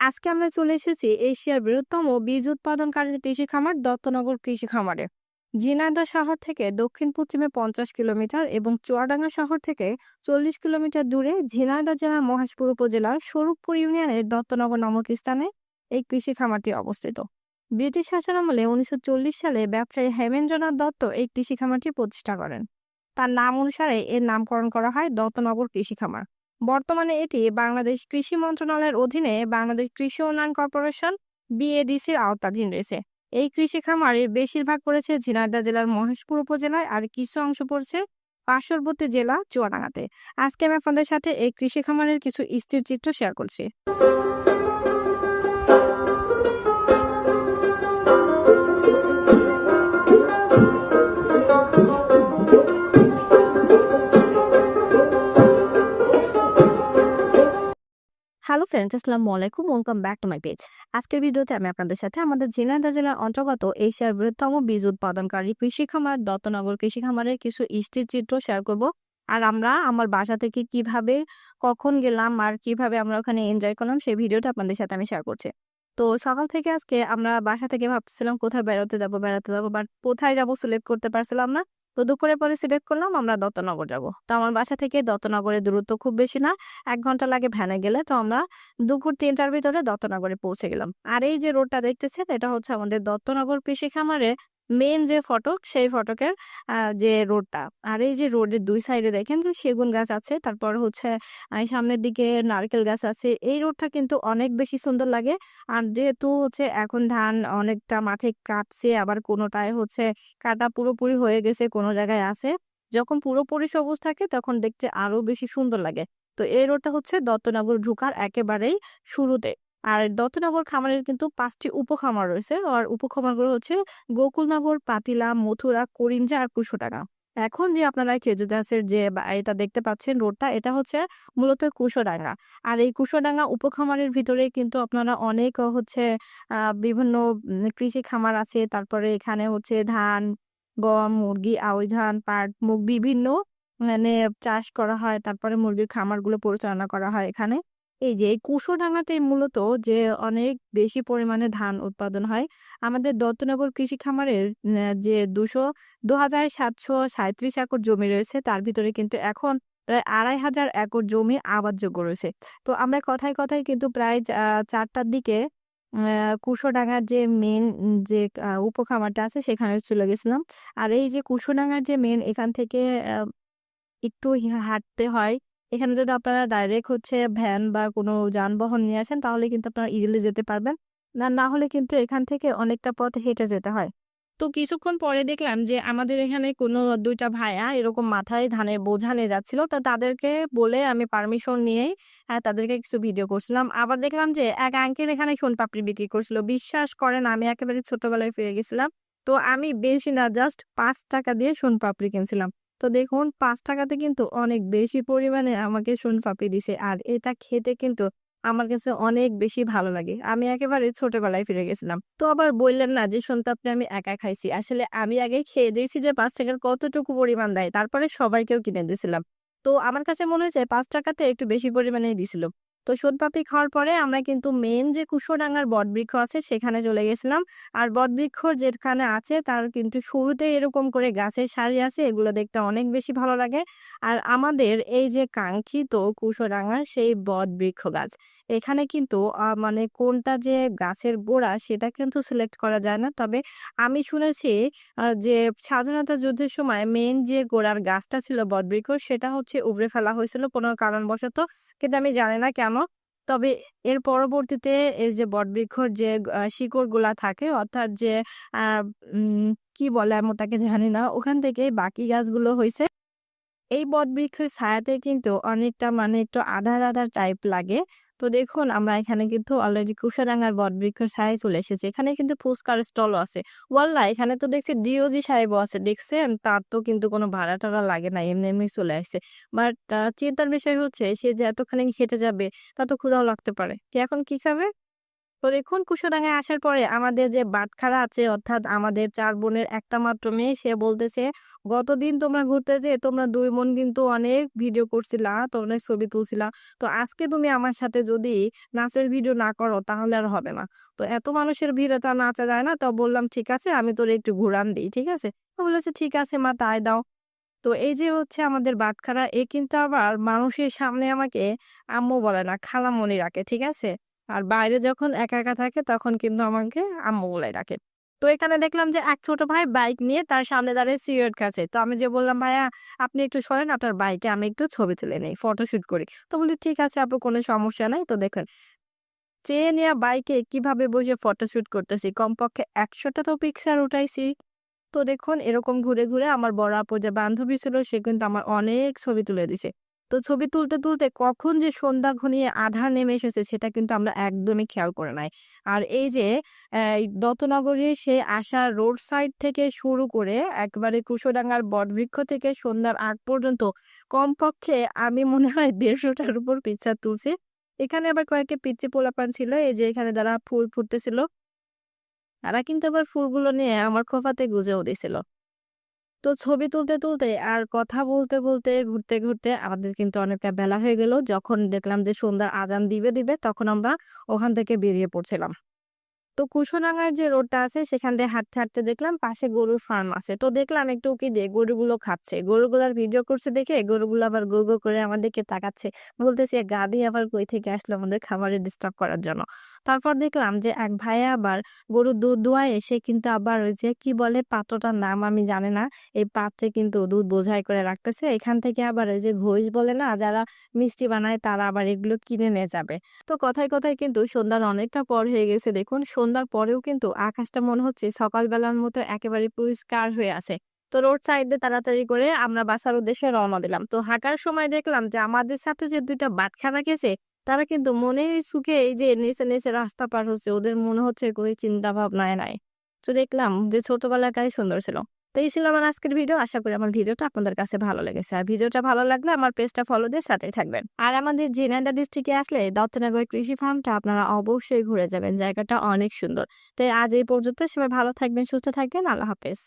আজকে আমরা চলে এসেছি এশিয়ার বৃহত্তম বীজ উৎপাদনকারী কৃষি খামার দত্তনগর কৃষি খামারে ঝিনাইদহ শহর থেকে দক্ষিণ পশ্চিমে পঞ্চাশ কিলোমিটার এবং চুয়াডাঙ্গা শহর থেকে চল্লিশ কিলোমিটার দূরে ঝিনাইদহ জেলার মহেশপুর উপজেলার স্বরূপপুর ইউনিয়নের দত্তনগর নামক স্থানে এই কৃষি খামারটি অবস্থিত। ব্রিটিশ শাসনামলে উনিশশো চল্লিশ সালে ব্যবসায়ী হেমেন্দ্রনাথ দত্ত এই কৃষি খামারটি প্রতিষ্ঠা করেন। তার নাম অনুসারে এর নামকরণ করা হয় দত্তনগর কৃষি খামার বর্তমানে এটি বাংলাদেশ কৃষি মন্ত্রণালয়ের অধীনে বাংলাদেশ কৃষি উন্নয়ন কর্পোরেশন বিএডিসির আওতাধীন রয়েছে। এই কৃষি খামারের বেশিরভাগ পড়েছে ঝিনাইদা জেলার মহেশপুর উপজেলায় আর কিছু অংশ পড়ছে পার্শ্ববর্তী জেলা চুয়াডাঙ্গাতে। আজকে আমি আপনাদের সাথে এই কৃষি খামারের কিছু স্থির চিত্র শেয়ার করছি। হ্যালো ফ্রেন্ডস, আসসালামু আলাইকুম। Welcome back to my page. আজকের ভিডিওতে আমি আপনাদের সাথে আমাদের ঝিনাইদহ জেলার অন্তর্গত এশিয়ার বৃহত্তম বীজ উৎপাদনকারী কৃষি খামার দত্তনগর কৃষি খামারের কিছু স্থির চিত্র শেয়ার করব। আর আমরা আমার বাসা থেকে কীভাবে, কখন গেলাম আর কীভাবে আমরা ওখানে এনজয় করলাম, সেই ভিডিওটা আপনাদের সাথে আমি শেয়ার করছি। তো সকাল থেকে আজকে আমরা বাসা থেকে ভাবতেছিলাম কোথায় বেড়াতে যাব বেড়াতে যাব বাট কোথায় যাব সিলেক্ট করতে পারছিলাম না। তো দুপুরের পরে সিলেক্ট করলাম, আমরা দত্তনগর যাব। তো আমার বাসা থেকে দত্তনগরের দূরত্ব খুব বেশি না, এক ঘণ্টা লাগে ভ্যানে গেলে। তো আমরা দুপুর তিনটার ভিতরে দত্তনগরে পৌঁছে গেলাম। আর এই যে রোডটা দেখতেছেন, এটা হচ্ছে আমাদের দত্তনগর কৃষি খামারে মেন যে ফটক, সেই ফটকের যে রোডটা। আর এই যে রোডের দুই সাইডে দেখেন যে সেগুন গাছ আছে, তারপর হচ্ছে সামনের দিকে নারকেল গাছ আছে। এই রোডটা কিন্তু অনেক বেশি সুন্দর লাগে। আর যেহেতু হচ্ছে এখন ধান অনেকটা মাঠে কাটছে, আবার কোনোটায় হচ্ছে কাটা পুরোপুরি হয়ে গেছে, কোনো জায়গায় আছে। যখন পুরোপুরি সবুজ থাকে, তখন দেখতে আরও বেশি সুন্দর লাগে। তো এই রোডটা হচ্ছে দত্তনগর ঢুকার একেবারেই শুরুতে। আর দত্তনগর খামারের কিন্তু পাঁচটি উপখামার রয়েছে। আর উপখামারগুলো হচ্ছে গোকুলনগর, পাতিলা, মথুরা করিঞ্জা আর কুশোডাঙ্গা এখন যে আপনারা খেজুর গাছের যে এটা দেখতে পাচ্ছেন রোডটা, এটা হচ্ছে মূলত কুশোডাঙ্গা। আর এই কুশোডাঙ্গা উপখামারের ভিতরে কিন্তু আপনারা অনেক হচ্ছে বিভিন্ন কৃষি খামার আছে। তারপরে এখানে হচ্ছে ধান, গম, মুরগি, আউশ ধান, পাট, মুগ বিভিন্ন মানে চাষ করা হয়। তারপরে মুরগির খামারগুলো পরিচালনা করা হয় এখানে। এই যে, এই কুশোডাঙ্গাতে মূলত যে, অনেক বেশি পরিমাণে ধান উৎপাদন হয়, আমাদের দত্তনগর কৃষি খামারের যে দুশো দু হাজার সাতশো সাঁত্রিশ একর জমি রয়েছে, তার ভিতরে কিন্তু এখন প্রায় আড়াই হাজার একর জমি আবাদযোগ্য রয়েছে। তো আমরা কথায় কথায় কিন্তু প্রায় চারটার দিকে কুশোডাঙ্গার যে মেন যে উপখামারটা আছে, সেখানে চলে গেছিলাম। আর এই যে কুশোডাঙ্গার যে মেন এখান থেকে একটু হাঁটতে হয় এখানে যদি আপনারা ডাইরেক্ট হচ্ছে ভ্যান বা কোনো যানবাহন নিয়ে আসেন, তাহলে কিন্তু আপনারা ইজিলি যেতে পারবেন। না না হলে কিন্তু এখান থেকে অনেকটা পথ হেঁটে যেতে হয়। তো কিছুক্ষণ পরে দেখলাম যে আমাদের এখানে কোনো দুইটা ভাইয়া এরকম মাথায় ধানের বোঝা নিয়ে যাচ্ছিল। তো তাদেরকে বলে আমি পারমিশন নিয়েই হ্যাঁ তাদেরকে কিছু ভিডিও করছিলাম। আবার দেখলাম যে এক আঙ্কেল এখানে সোন পাপড়ি বিক্রি করছিল। বিশ্বাস করেন, আমি একেবারে ছোটবেলায় ফিরে গেছিলাম। তো আমি বেশি না জাস্ট পাঁচ টাকা দিয়ে সোন পাপড়ি কিনছিলাম। তো দেখুন, পাঁচ টাকাতে কিন্তু অনেক বেশি পরিমাণে আমাকে সোন পাপড়ি দিছে। আর এটা খেতে কিন্তু আমার কাছে অনেক বেশি ভালো লাগে। আমি একেবারে ছোটবেলায় ফিরে গেছিলাম। তো আবার বললেন না যে সোন পাপড়ি আমি একা খাইছি। আসলে আমি আগে খেয়ে দিয়েছি যে, পাঁচ টাকার কতটুকু পরিমাণ দেয়। তারপরে সবাইকেও কিনে দিয়েছিলাম। তো আমার কাছে মনে হয়েছে পাঁচ টাকাতে একটু বেশি পরিমাণে দিছিল। তো সোনপাপড়ি খাওয়ার পরে আমরা কিন্তু মেন যে কুশোডাঙ্গার বটবৃক্ষ আছে সেখানে চলে গেছিলাম। আর বটবৃক্ষ যেখানে আছে তার কিন্তু শুরুতে এরকম করে গাছের সারি আছে, এগুলো দেখতে অনেক বেশি ভালো লাগে। আর আমাদের এই যে কাঙ্ক্ষিত কুশোডাঙ্গার সেই বটবৃক্ষ গাছ, এখানে কিন্তু মানে কোনটা যে গাছের গোড়া সেটা কিন্তু সিলেক্ট করা যায় না। তবে আমি শুনেছি যে স্বাধীনতা যুদ্ধের সময় মেন যে গোড়ার গাছটা ছিল বটবৃক্ষ সেটা হচ্ছে উপড়ে ফেলা হয়েছিল কোনো কারণবশত। কিন্তু আমি জানি না কেন তবে এর পরবর্তীতে এই যে বটবৃক্ষর যে শিকড়গুলা থাকে, অর্থাৎ যে কি বলে আমি ওটাকে জানি না, ওখান থেকে বাকি গাছগুলো হয়েছে এই বটবৃক্ষের ছায়াতে কিন্তু অনেকটা মানে একটু আধার আধার টাইপ লাগে। তো দেখুন, আমরা এখানে কিন্তু অলরেডি কুশাডাঙ্গার বৃক্ষ সাহেব চলে এসেছি। এখানে কিন্তু ফুচকার স্টলও আছে। ওয়াল্লা এখানে তো দেখছি ডিওজি সাহেবও আছে। দেখছেন? তার তো কিন্তু কোনো ভাড়া টাড়া লাগে না, এমনি এমনি চলে আসছে। বাট চিন্তার বিষয় হচ্ছে, সে যে এতখানি হেঁটে যাবে, তা তো ক্ষুধাও লাগতে পারে। এখন কি খাবে? তো দেখুন, কুশোডাঙ্গায় আসার পরে আমাদের যে বাটখারা আছে, অর্থাৎ আমাদের চার বোনের একটা মাত্র মেয়ে, সে বলতেছে, গতদিন তোমরা ঘুরতে যেয়ে তোমরা দুই বোন কিন্তু অনেক ভিডিও করছিলা, তো অনেক ছবি তুলছিলা। তো আজকে তুমি আমার সাথে যদি নাচের ভিডিও না করো, তাহলে আর হবে না। তো এত মানুষের ভিড়ে তো নাচা যায় না, তো বললাম, ঠিক আছে, আমি তোর একটু ঘুরান দিই, ঠিক আছে? তো বলেছে, ঠিক আছে মা, তাই দাও। তো এই যে হচ্ছে আমাদের বাটখারা, এ কিন্তু আবার মানুষের সামনে আমাকে আম্মু বলে না, খালামণি রাখে, ঠিক আছে? আর বাইরে যখন একা একা থাকে তখন কিন্তু আমাকে আম্মু বলে ডাকে। তো এখানে দেখলাম যে এক ছোট ভাই বাইক নিয়ে তার সামনে দাঁড়িয়ে সিগারেট খাচ্ছে। তো আমি যে বললাম, ভাইয়া, আপনি একটু সরেন, আপনার বাইকে আমি একটু ছবি তুলে নেই, ফটোশুট করি। তো বলি ঠিক আছে আপু, কোনো সমস্যা নাই। তো দেখেন, চেয়ে নেওয়া বাইকে কীভাবে বসে ফটোশুট করতেছি? কমপক্ষে একশোটা তো পিকচার উঠাইছি। তো দেখুন, এরকম ঘুরে ঘুরে আমার বড় আপু যে বান্ধবী ছিল, সে কিন্তু আমার অনেক ছবি তুলে দিছে। তো ছবি তুলতে তুলতে কখন যে সন্ধ্যা ঘনিয়ে আধার নেমে এসেছে সেটা কিন্তু আমরা একদমই খেয়াল করে নাই। আর এই যে দত্তনগরীর সে আসা রোড সাইড থেকে শুরু করে একবারে কুশোডাঙ্গার বটবৃক্ষ থেকে সন্ধ্যার আগ পর্যন্ত কমপক্ষে আমি মনে হয় দেড়শোটার উপর পিকচার তুলছি। এখানে আবার কয়েকটি পিচ্ছি পোলাপান ছিল, এই যে এখানে যারা ফুল ফুটতেছিল। তারা কিন্তু আবার ফুলগুলো নিয়ে আমার খোপাতে গুজেও দিছিল। তো ছবি তুলতে তুলতে আর কথা বলতে বলতে, ঘুরতে ঘুরতে আমাদের কিন্তু অনেকটা বেলা হয়ে গেল। যখন দেখলাম যে সন্ধ্যার আজান দিবে দিবে, তখন আমরা ওখান থেকে বেরিয়ে পড়ছিলাম। তো কুশনাঙ্গার যে রোডটা আছে, সেখান দিয়ে হাঁটতে হাঁটতে দেখলাম পাশে গরুর ফার্ম আছে। তো দেখলাম একটু কি দিয়ে গরুগুলো খাচ্ছে। গরুগুলার ভিডিও করছে দেখে গরুগুলো আবার গো গো করে আমাদেরকে তাকাচ্ছে। বলতেছে গাদি আবার কই থেকে আসলো আমাদের খাবারে ডিস্টার্ব করার জন্য? তারপর দেখলাম যে এক ভাইয়া আবার গরুর দুধ দোয়ায়, এসে কিন্তু আবার ওই যে কি বলে পাত্রটার নাম আমি জানি না, এই পাত্রে কিন্তু দুধ বোঝাই করে রাখতেছে। এখান থেকে আবার ওই যে ঘোষ বলে না, যারা মিষ্টি বানায় তারা আবার এগুলো কিনে নিয়ে যাবে। তো কথায় কথায় কিন্তু সন্ধ্যার অনেকটা পর হয়ে গেছে, দেখুন। সন্ধ্যার পরেও কিন্তু আকাশটা মনে হচ্ছে সকালবেলার মতো একেবারে পরিষ্কার হয়ে আছে। তো রোড সাইডে তাড়াতাড়ি করে আমরা বাসার উদ্দেশ্যে রওনা দিলাম। তো হাঁটার সময় দেখলাম যে আমাদের সাথে যে দুইটা বাটখারা গেছে, তারা কিন্তু মনে সুখে এই যে নেচে নেচে রাস্তা পার হচ্ছে, ওদের মনে হচ্ছে কোনো চিন্তা ভাবনায় নাই। তো দেখলাম যে ছোটবেলাকার সুন্দর ছিল। তো এই ছিল আমার আজকের ভিডিও। আশা করি আমার ভিডিওটা আপনাদের কাছে ভালো লেগেছে। আর ভিডিওটা ভালো লাগলে আমার পেজটা ফলো দিয়ে সাথেই থাকবেন। আর আমাদের জিনাইদা ডিস্ট্রিক্টে আসলে দত্তনগর কৃষি ফার্মটা আপনারা অবশ্যই ঘুরে যাবেন। জায়গাটা অনেক সুন্দর। তো আজ এই পর্যন্ত সবাই ভালো থাকবেন, সুস্থ থাকবেন। আল্লাহ হাফেজ।